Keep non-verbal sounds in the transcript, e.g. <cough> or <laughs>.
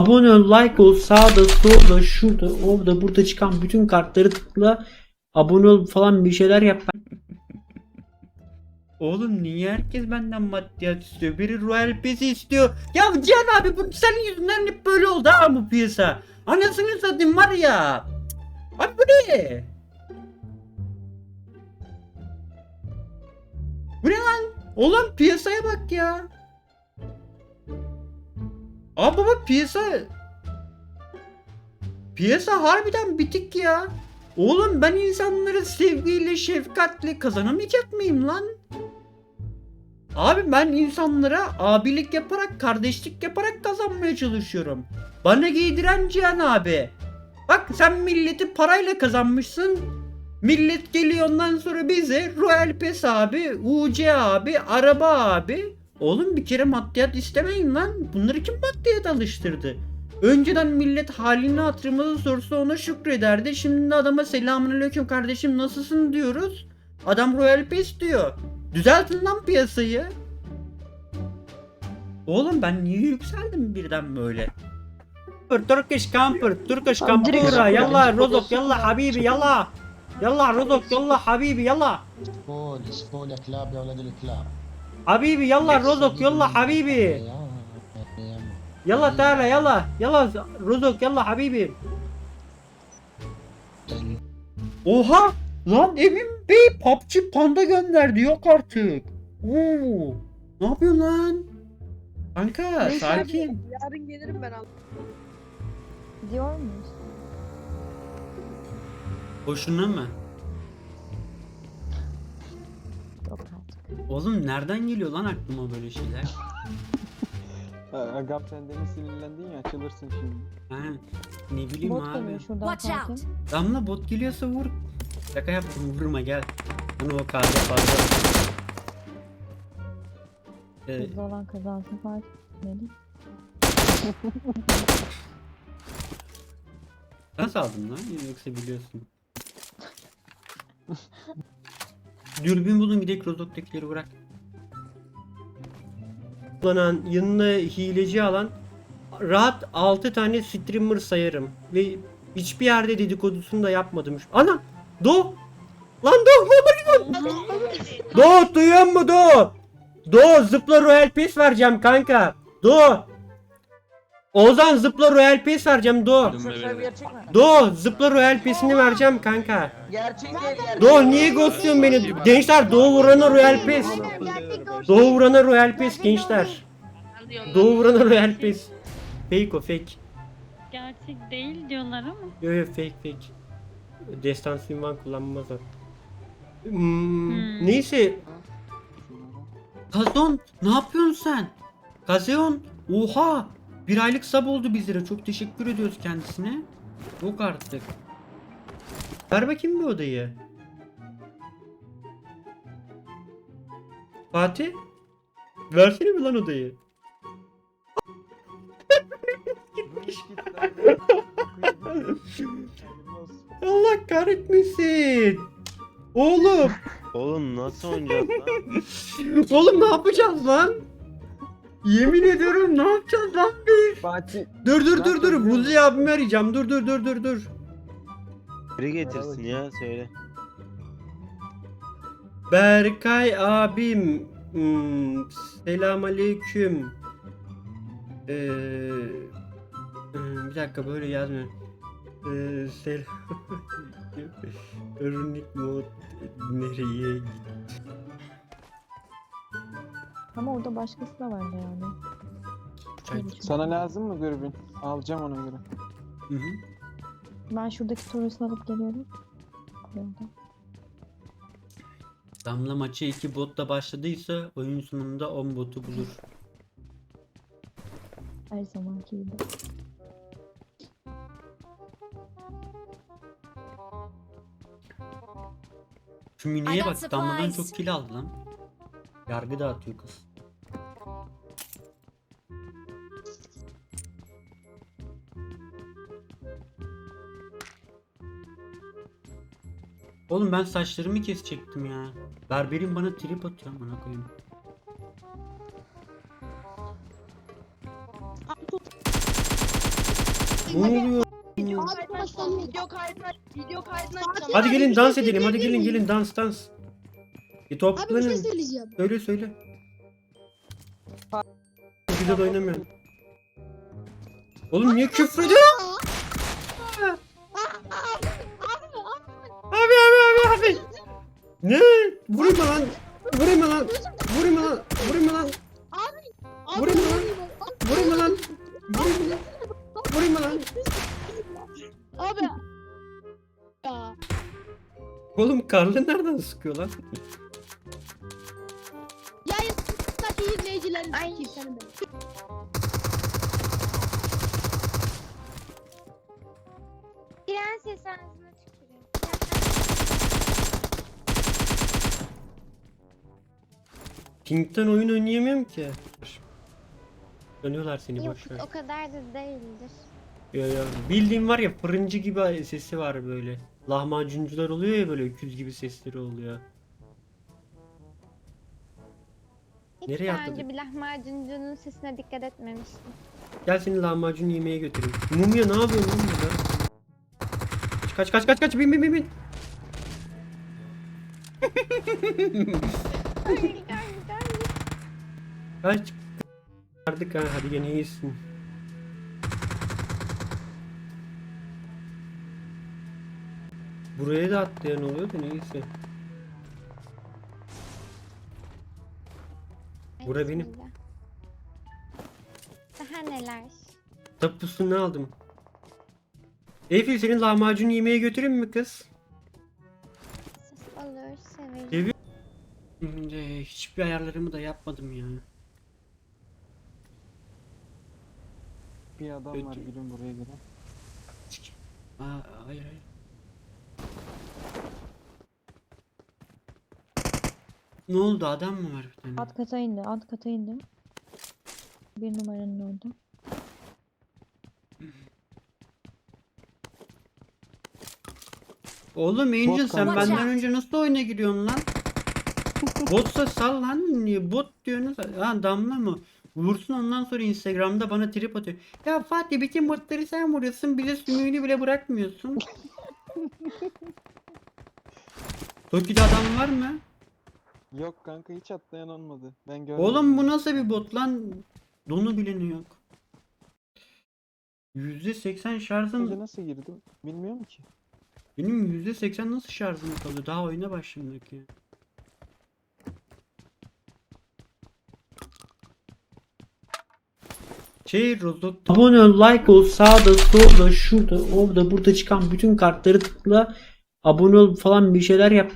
Abone ol, like ol, sağda, solda, şurada, orada, burada çıkan bütün kartları tıkla. Abone ol falan bir şeyler yap. Oğlum niye herkes benden maddiyat istiyor? Biri Royal Pass'i istiyor. Ya Cihan abi bu senin yüzünden hep böyle oldu ha bu piyasa. Anasını satayım var ya. Abi bu ne? Bu ne lan? Oğlum piyasaya bak ya. Abi baba piyasa... Piyasa harbiden bitik ya. Oğlum ben insanları sevgiyle, şefkatle kazanamayacak mıyım lan? Abi ben insanlara abilik yaparak, kardeşlik yaparak kazanmaya çalışıyorum. Bana giydiren Cihan abi. Bak sen milleti parayla kazanmışsın. Millet geliyor ondan sonra bize Royal Pass abi, UC abi, araba abi. Oğlum bir kere maddiyat istemeyin lan. Bunları kim maddiyat alıştırdı? Önceden millet halini hatırımızı sorsa ona şükrederdi. Şimdi de adama selamünaleyküm kardeşim nasılsın diyoruz. Adam Royal Pass diyor. Düzeltin lan piyasayı. Oğlum ben niye yükseldim birden böyle? Turkish camper, Turkish campura, yallah rozok, yallah habibi, yallah. Yallah rozok, yallah habibi, yallah. فول فول يا كلاب يا ولد الكلاب Habibi, yallah rozok, yallah habibi. Yallah Teala, yallah. Yallah rozok, yallah habibi. Oha! Lan Emin Bey PUBG Panda gönderdi yok artık. Oo. Ne yapıyorsun lan? Kanka Neyse sakin. Yarın gelirim ben al. Diyor muyuz? Boşuna mı? Oğlum nereden geliyor lan aklıma böyle şeyler? Agam sen demin sinirlendin ya açılırsın şimdi. Ha, ne bileyim Bot abi. geliyor şuradan Watch Fatih. Damla bot geliyorsa vur. Şaka yaptım vurma gel. Bunu o kadar fazla. Ee, Hızlı olan kazansın. Ne diyeyim? Nasıl aldın lan? Yoksa biliyorsun. <laughs> Dürbün bulun gidelim Rozok'takileri bırak. Kullanan yanına hileci alan rahat 6 tane streamer sayarım. Ve hiçbir yerde dedikodusunu da yapmadım. Ana! Do! Lan Do! Do! Duyuyor musun Do? Do! Zıpla Royal Pass vereceğim kanka. Do! Ozan zıpla Royal Pass vereceğim Do. gerçek mi? Do zıpla Royal Pass'ini vereceğim kanka. Gerçek değil gerçek. Do niye ghostluyorsun beni? Gençler Doğu vurana Royal Pass. Doğu vurana Royal Pass gençler. Doğu vurana Royal Pass. Fake o fake. Gerçek değil diyorlar ama. Yo yo fake fake. Destansı ünvan kullanmaz o. Hmm, Hmm. Neyse. Kazon ne yapıyorsun sen? Kazeon oha. Bir aylık sub oldu bizlere. Çok teşekkür ediyoruz kendisine. Yok artık. Ver bakayım bir odayı. Fatih? Versene mi lan odayı? Allah kahretmesin. Oğlum. Oğlum nasıl oynayacağız lan? Oğlum ne yapacağız lan? Yemin ediyorum ne yapacağız lan biz? Fatih Dur dur dur dur. Buzi abimi arayacağım. Dur dur dur dur dur. Biri getirsin ya söyle. Berkay abim. Hmm, selam aleyküm. Ee, hmm, bir dakika böyle yazmıyor. Ee, selam. <laughs> Örnek mod nereye gitti? Orada başkası da vardı yani. Sana lazım mı dürbün? Alacağım ona göre. Hı hı. Ben şuradaki torosunu alıp geliyorum. Orada. Damla maçı 2 botla başladıysa oyun sonunda 10 botu bulur. Her zamanki gibi. Şu miniye bak damladan çok kill aldı lan. Yargı dağıtıyor kız. Oğlum ben saçlarımı kesecektim ya. Berberim bana trip atıyor amına koyayım. Ne oluyor? Video kaydını açacağım. Video kaydını video kaydını açacağım. Hadi gelin dans şey edelim. Hadi gelin gelin dans dans. Bir Abi bir şey toplanın. söyleyeceğim. Söyle söyle. Güzel de oynamıyorum. Oğlum niye küfür ediyor? Abi abi abi abi. Ne? Vurayım mı lan? Vurayım mı lan? Vurayım mı lan? Vurayım mı lan? Abi, Vurayım mı lan? Vurayım mı lan? Vurayım mı lan? Mı lan? Abi. Ya. Oğlum karlı nereden sıkıyor lan? Yayındaki izleyicilerin sikeyim senin ben. Prenses ağzına Pink'ten oyun oynayamıyorum ki. Dönüyorlar seni Yok o kadar da değildir. Ya ya bildiğim var ya fırıncı gibi sesi var böyle. Lahmacuncular oluyor ya böyle öküz gibi sesleri oluyor. Hiç Nereye daha atladın? önce bir lahmacuncunun sesine dikkat etmemiştim. Gel seni lahmacun yemeğe götüreyim. Mumya ne yapıyorsun lan burada? Kaç kaç kaç kaç bin bin bin bin. Kaç. Artık ha hadi gene iyisin. Buraya da atlayan oluyor da neyse. Bura benim. Daha neler? Tapusunu aldım. Eyfil senin lahmacun yemeğe götüreyim mi kız? Olur severim. Seviyor. E, Hiçbir ayarlarımı da yapmadım ya. Bir adam var Peki. gülüm buraya gelen. Aa, hayır hayır. Ne oldu adam mı var bir tane? Alt kata indi, alt kata indi. Bir numaranın orada. Oğlum Angel Bot sen kanka. benden önce nasıl oyuna giriyorsun lan? <laughs> Botsa sal lan niye bot diyorsunuz? Ha Damla mı? Vursun ondan sonra Instagram'da bana trip atıyor. Ya Fatih bütün botları sen vuruyorsun bize sümüğünü bile bırakmıyorsun. <laughs> Toki'de adam var mı? Yok kanka hiç atlayan olmadı. Ben görmedim. Oğlum bu nasıl bir bot lan? Donu bile yok. %80 Önce şarjım nasıl girdim bilmiyorum ki. benim %80 nasıl şarjım kalıyor? Daha oyuna başlamadık ya. Şey Abone ol, like ol, sağda, solda, şurada, orada, burada çıkan bütün kartları tıkla. Abone ol falan bir şeyler yap.